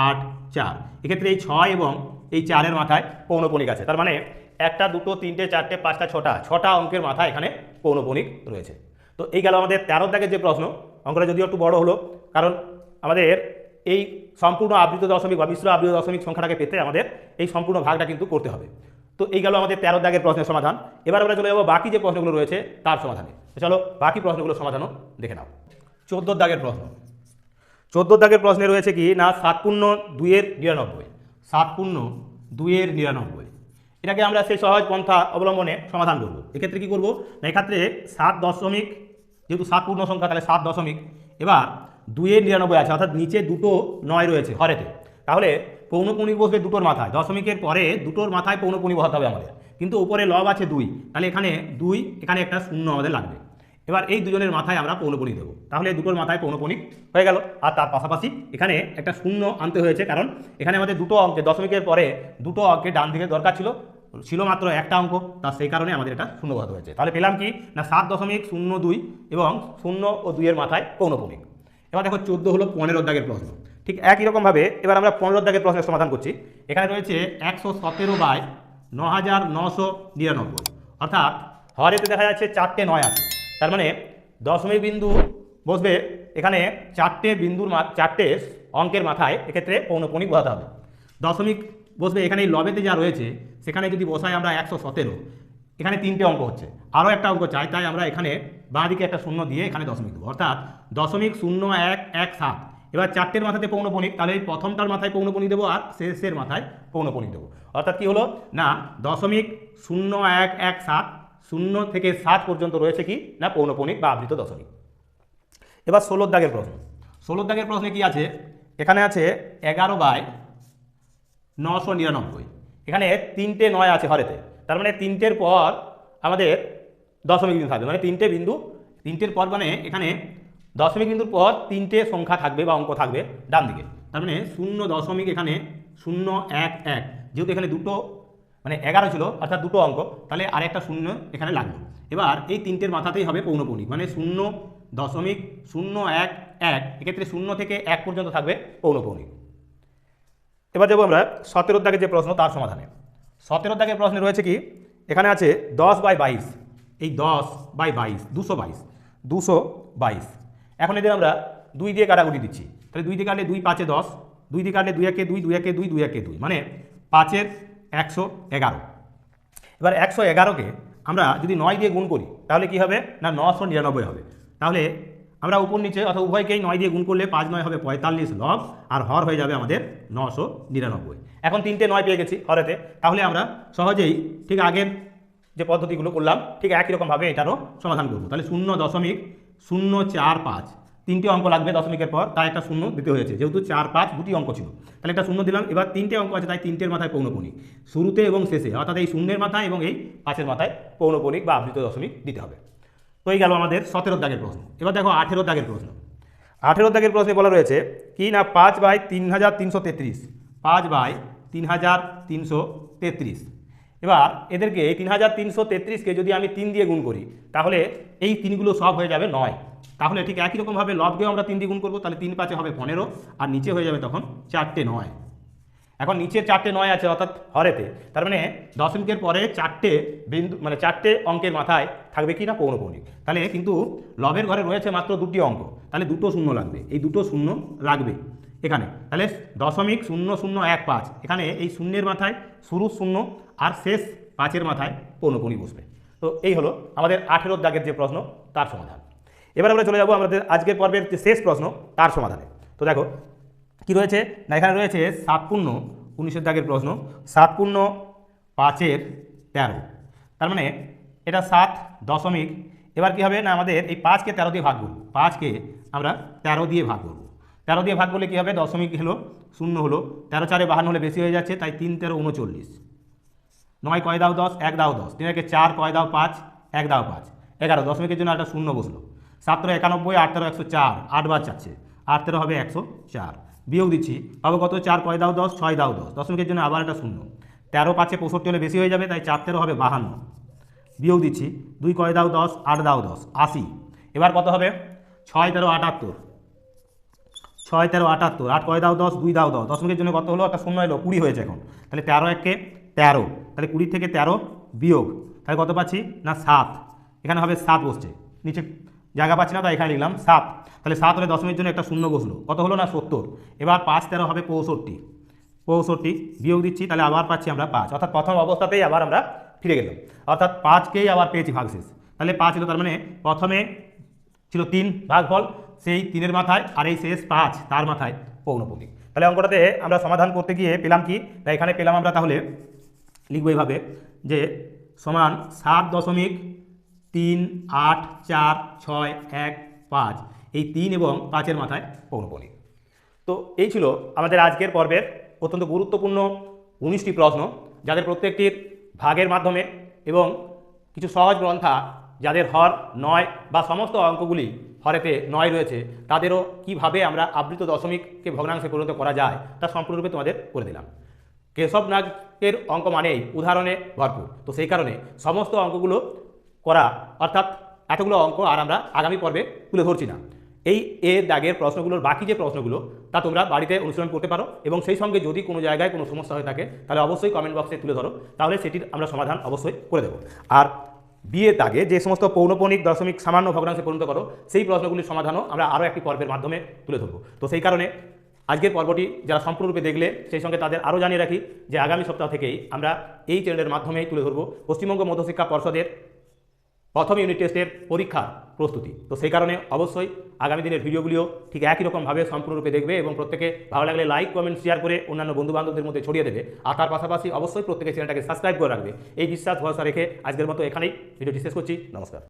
আট, চার। এক্ষেত্রে এই ছয় এবং এই চারের মাথায় পৌনপণিক আছে। তার মানে একটা, দুটো, তিনটে, চারটে, পাঁচটা, ছটা ছটা অঙ্কের মাথায় এখানে পৌনপণিক রয়েছে। তো এই গেল আমাদের তেরো দাগের যে প্রশ্ন। অঙ্কটা যদিও একটু বড় হলো, কারণ আমাদের এই সম্পূর্ণ আবৃত দশমিক বা মিশ্র আবৃত দশমিক সংখ্যাটাকে পেতে আমাদের এই সম্পূর্ণ ভাগটা কিন্তু করতে হবে। তো এই গেল আমাদের তেরো দাগের প্রশ্নের সমাধান। এবার আমরা চলে যাব বাকি যে প্রশ্নগুলো রয়েছে, তার সমাধানে। চলো বাকি প্রশ্নগুলোর সমাধানও দেখে নাও। চোদ্দ দাগের প্রশ্ন। চোদ্দ দাগের প্রশ্নে রয়েছে কি, না সাত পূর্ণ দুইয়ের নিরানব্বই? সাত পূর্ণ দুইয়ের নিরানব্বই। এটাকে আমরা সেই সহজ পন্থা অবলম্বনে সমাধান করব। এক্ষেত্রে কি করব? এক্ষেত্রে সাত দশমিক যেহেতু সাত পূর্ণ সংখ্যা, তাহলে সাত দশমিক। এবার দুইয়ের নিরানব্বই আছে, অর্থাৎ নিচে দুটো নয় রয়েছে হরেতে। তাহলে পৌনপুণিক বসবে দুটোর মাথায়। দশমিকের পরে দুটোর মাথায় পৌনপুণি বসাতে হবে আমাদের। কিন্তু উপরে লব আছে দুই, তাহলে এখানে দুই, এখানে একটা শূন্য আমাদের লাগবে। এবার এই দুজনের মাথায় আমরা পৌনপণি দেবো। তাহলে দুটোর মাথায় পৌনপণিক হয়ে গেল। আর তার পাশাপাশি এখানে একটা শূন্য আনতে হয়েছে, কারণ এখানে আমাদের দুটো অঙ্কে দশমিকের পরে দুটো অঙ্কে ডান দিকে দরকার ছিল। ছিল মাত্র একটা অঙ্ক, তা সেই কারণে আমাদের এটা শূন্য বসাতে হয়েছে। তাহলে পেলাম কি? না, সাত দশমিক শূন্য দুই এবং শূন্য ও দুইয়ের মাথায় পৌনপণিক এবার দেখো, চোদ্দ হলো পনেরো দাগের প্রশ্ন। ঠিক একই রকমভাবে এবার আমরা পনেরো দাগের প্রশ্নের সমাধান করছি। এখানে রয়েছে একশো সতেরো বাই ন হাজার নশো নিরানব্বই। অর্থাৎ হরেতে দেখা যাচ্ছে চারটে নয় আছে। তার মানে দশমিক বিন্দু বসবে এখানে চারটে বিন্দুর চারটে অঙ্কের মাথায়, এক্ষেত্রে পৌনপণিক বসাতে হবে। দশমিক বসবে। এখানে এই লবেতে যা রয়েছে, সেখানে যদি বসাই আমরা একশো সতেরো। এখানে তিনটে অঙ্ক হচ্ছে। আরও একটা অঙ্ক চাই, তাই আমরা এখানে বাঁ দিকে একটা শূন্য দিয়ে এখানে দশমিক দেবো। অর্থাৎ দশমিক শূন্য এক এক সাত। এবার চারটের মাথাতে পৌনপণিক, তাহলে এই প্রথমটার মাথায় পৌনপণিক দেবো আর শেষের মাথায় পৌনপণিক দেবো। অর্থাৎ কি হলো? না, দশমিক শূন্য এক এক সাত, শূন্য থেকে সাত পর্যন্ত রয়েছে কি? না, পৌনপণিক বা আবৃত দশমিক। এবার ষোলোর দাগের প্রশ্ন। ষোলোর দাগের প্রশ্নে কি আছে? এখানে আছে এগারো বাই নশো নিরানব্বই। এখানে তিনটে নয় আছে হরেতে। তার মানে তিনটের পর আমাদের দশমিক বিন্দু থাকবে। মানে তিনটে বিন্দু, তিনটের পর মানে এখানে দশমিক বিন্দুর পর তিনটে সংখ্যা থাকবে বা অঙ্ক থাকবে ডান দিকে। তার মানে শূন্য দশমিক এখানে শূন্য এক এক। যেহেতু এখানে দুটো মানে এগারো ছিল, অর্থাৎ দুটো অঙ্ক, তাহলে আরেকটা শূন্য এখানে লাগবে এবার এই তিনটের মাথাতেই হবে পৌনপণিক। মানে শূন্য দশমিক শূন্য এক এক, এক্ষেত্রে শূন্য থেকে এক পর্যন্ত থাকবে পৌনপণিক। এবার যাব আমরা সতেরো দাগের যে প্রশ্ন, তার সমাধানে। সতেরো দাগের প্রশ্নে রয়েছে কি? এখানে আছে দশ বাই বাইশ। এই দশ বাই বাইশ, দুশো বাইশ দুশো বাইশ। এখন এদের আমরা দুই দিয়ে কাটাকুটি দিচ্ছি। তাহলে দুই দিয়ে কাটলে দুই পাঁচে দশ, দুই দিয়ে কাটলে দুই একে দুই দুই একে দুই দুই একে দুই। মানে পাঁচের একশো এগারো। এবার একশো এগারোকে আমরা যদি নয় দিয়ে গুণ করি, তাহলে কি হবে? না, নশো নিরানব্বই হবে। তাহলে আমরা উপর নিচে অথবা উভয়কেই নয় দিয়ে গুণ করলে পাঁচ নয় হবে পঁয়তাল্লিশ লব, আর হর হয়ে যাবে আমাদের নশো নিরানব্বই। এখন তিনটে নয় পেয়ে গেছি হরেতে। তাহলে আমরা সহজেই ঠিক আগের যে পদ্ধতিগুলো করলাম, ঠিক একই রকমভাবে এটারও সমাধান করব। তাহলে শূন্য দশমিক শূন্য চার পাঁচ। তিনটে অঙ্ক লাগবে দশমিকের পর, তাই একটা শূন্য দিতে হয়েছে, যেহেতু চার পাঁচ দুটি অঙ্ক ছিল। তাহলে একটা শূন্য দিলাম, এবার তিনটে অঙ্ক আছে, তাই তিনটের মাথায় পৌনপণিক। শুরুতে এবং শেষে, অর্থাৎ এই শূন্যের মাথায় এবং এই পাঁচের মাথায় পৌনপণিক বা আবৃত দশমিক দিতে হবে। এই গেল আমাদের সতেরো দাগের প্রশ্ন। এবার দেখো আঠেরো দাগের প্রশ্ন। আঠেরো দাগের প্রশ্নে বলা রয়েছে, কি না পাঁচ বাই তিন হাজার তিনশো তেত্রিশ? পাঁচ বাই তিন হাজার তিনশো তেত্রিশ। এবার এদেরকে এই তিন হাজার তিনশো তেত্রিশকে যদি আমি তিন দিয়ে গুণ করি, তাহলে এই তিনগুলো সব হয়ে যাবে নয়। তাহলে ঠিক একই রকমভাবে লবকেও আমরা তিন দিয়ে গুণ করব, তাহলে তিন পাঁচে হবে পনেরো, আর নিচে হয়ে যাবে তখন চারটে নয়। এখন নিচের চারটে নয় আছে, অর্থাৎ হরেতে। তার মানে দশমিকের পরে চারটে বিন্দু মানে চারটে অঙ্কের মাথায় থাকবে কি না? পৌনপৌনিক তাহলে কিন্তু লবের ঘরে রয়েছে মাত্র দুটি অঙ্ক। তাহলে দুটো শূন্য লাগবে। এই দুটো শূন্য লাগবে এখানে। তাহলে দশমিক শূন্য শূন্য এক পাঁচ। এখানে এই শূন্যের মাথায় শুরু শূন্য আর শেষ পাঁচের মাথায় পৌনপৌনি বসবে। তো এই হলো আমাদের আঠেরো দাগের যে প্রশ্ন, তার সমাধান। এবার আমরা চলে যাব আমাদের আজকের পর্বের যে শেষ প্রশ্ন, তার সমাধানে। তো দেখো কি রয়েছে? না, এখানে রয়েছে সাত পূর্ণ উনিশের দাগের প্রশ্ন। সাত পূর্ণ পাঁচের তেরো। তার মানে এটা সাত দশমিক। এবার কি হবে? না, আমাদের এই পাঁচকে তেরো দিয়ে ভাগ করব। পাঁচকে আমরা তেরো দিয়ে ভাগ করব। তেরো দিয়ে ভাগ করলে কী হবে? দশমিক হলো, শূন্য হলো। তেরো চারে বাহান্ন হলে বেশি হয়ে যাচ্ছে, তাই তিন তেরো উনচল্লিশ। নয় কয় দাও দশ, এক দাও দশ। তিন একে চার কয় দাও পাঁচ, এক দাও পাঁচ। এগারো, দশমিকের জন্য একটা শূন্য বসল। তেরো একানব্বই, আট তেরো একশো চার। আটবার চাচ্ছে। আট তেরো হবে একশো চার। বিয়োগ দিচ্ছি। পাবো কত? চার, কয় দাও দশ, ছয় দাও দশ। দশমিকের জন্য আবার একটা শূন্য। তেরো, পাঁচে পঁয়ষট্টি হলে বেশি হয়ে যাবে, তাই চার তেরো হবে বাহান্ন। বিয়োগ দিচ্ছি। দুই, কয় দাও দশ, আট দাও দশ, আশি। এবার কত হবে? ছয় তেরো আটাত্তর। ছয় তেরো আটাত্তর। আট, কয় দাও দশ, দুই দাও দশ। দশমিকের জন্য কত হলো? একটা শূন্য এলো কুড়ি হয়েছে এখন। তাহলে তেরো একে তেরো। তাহলে কুড়ি থেকে তেরো বিয়োগ। তাহলে কত পাচ্ছি? না, সাত। এখানে হবে সাত বসছে। নিচে জায়গা পাচ্ছি না, তাই এখানে লিখলাম সাত। তাহলে সাত হলে দশমীর জন্য একটা শূন্য বসল। কত হলো না? সত্তর। এবার পাঁচ তেরো হবে পঁয়ষট্টি। পঁয়ষট্টি বিয়োগ দিচ্ছি, তাহলে আবার পাচ্ছি আমরা পাঁচ। অর্থাৎ প্রথম অবস্থাতেই আবার আমরা ফিরে গেলাম। অর্থাৎ পাঁচকেই আবার পেয়েছি ভাগশেষ। তাহলে পাঁচ হলো তার মানে প্রথমে ছিল তিন ভাগফল, সেই তিনের মাথায় আর এই শেষ পাঁচ তার মাথায় পৌনপৌনিক তাহলে অঙ্কটাতে আমরা সমাধান করতে গিয়ে পেলাম কি? না, এখানে পেলাম আমরা তাহলে লিখব এইভাবে যে সমান সাত দশমিক তিন, আট, চার, ছয়, এক, পাঁচ। এই তিন এবং পাঁচের মাথায় পৌনপৌনিক তো এই ছিল আমাদের আজকের পর্বের অত্যন্ত গুরুত্বপূর্ণ উনিশটি প্রশ্ন, যাদের প্রত্যেকটির ভাগের মাধ্যমে এবং কিছু সহজ গ্রন্থা যাদের হর নয় বা সমস্ত অঙ্কগুলি হরেতে নয় রয়েছে, তাদেরও কীভাবে আমরা আবৃত দশমিককে ভগ্নাংশে পরিণত করা যায় তা সম্পূর্ণরূপে তোমাদের করে দিলাম। কেশব নাগের অঙ্ক মানেই উদাহরণে ভরপুর। তো সেই কারণে সমস্ত অঙ্কগুলো করা, অর্থাৎ এতগুলো অঙ্ক আর আমরা আগামী পর্বে তুলে ধরছি না। এই এ দাগের প্রশ্নগুলোর বাকি যে প্রশ্নগুলো, তা তোমরা বাড়িতে অনুশীলন করতে পারো এবং সেই সঙ্গে যদি কোনো জায়গায় কোনো সমস্যা হয়ে থাকে, তাহলে অবশ্যই কমেন্ট বক্সে তুলে ধরো, তাহলে সেটির আমরা সমাধান অবশ্যই করে দেবো। আর বিয়ে দাগে যে সমস্ত পৌনপণিক দশমিক, সামান্য ভগ্নাংশে পরিণত করো, সেই প্রশ্নগুলির সমাধানও আমরা আরও একটি পর্বের মাধ্যমে তুলে ধরবো। তো সেই কারণে আজকের পর্বটি যারা সম্পূর্ণরূপে দেখলে, সেই সঙ্গে তাদের আরও জানিয়ে রাখি যে আগামী সপ্তাহ থেকেই আমরা এই চ্যানেলের মাধ্যমেই তুলে ধরবো। পশ্চিমবঙ্গ মধ্যশিক্ষা পর্ষদের প্রথম ইউনিট টেস্টের পরীক্ষা প্রস্তুতি। তো সেই কারণে অবশ্যই আগামী দিনের ভিডিওগুলিও ঠিক একই রকমভাবে সম্পূর্ণরূপে দেখবে এবং প্রত্যেকে ভালো লাগলে লাইক কমেন্ট শেয়ার করে অন্যান্য বন্ধুবান্ধবদের মধ্যে ছড়িয়ে দেবে। আর তার পাশাপাশি অবশ্যই প্রত্যেকে চ্যানেলটাকে সাবস্ক্রাইব করে রাখবে। এই বিশ্বাস, ভরসা রেখে আজকের মতো এখানেই ভিডিওটি শেষ করছি। নমস্কার।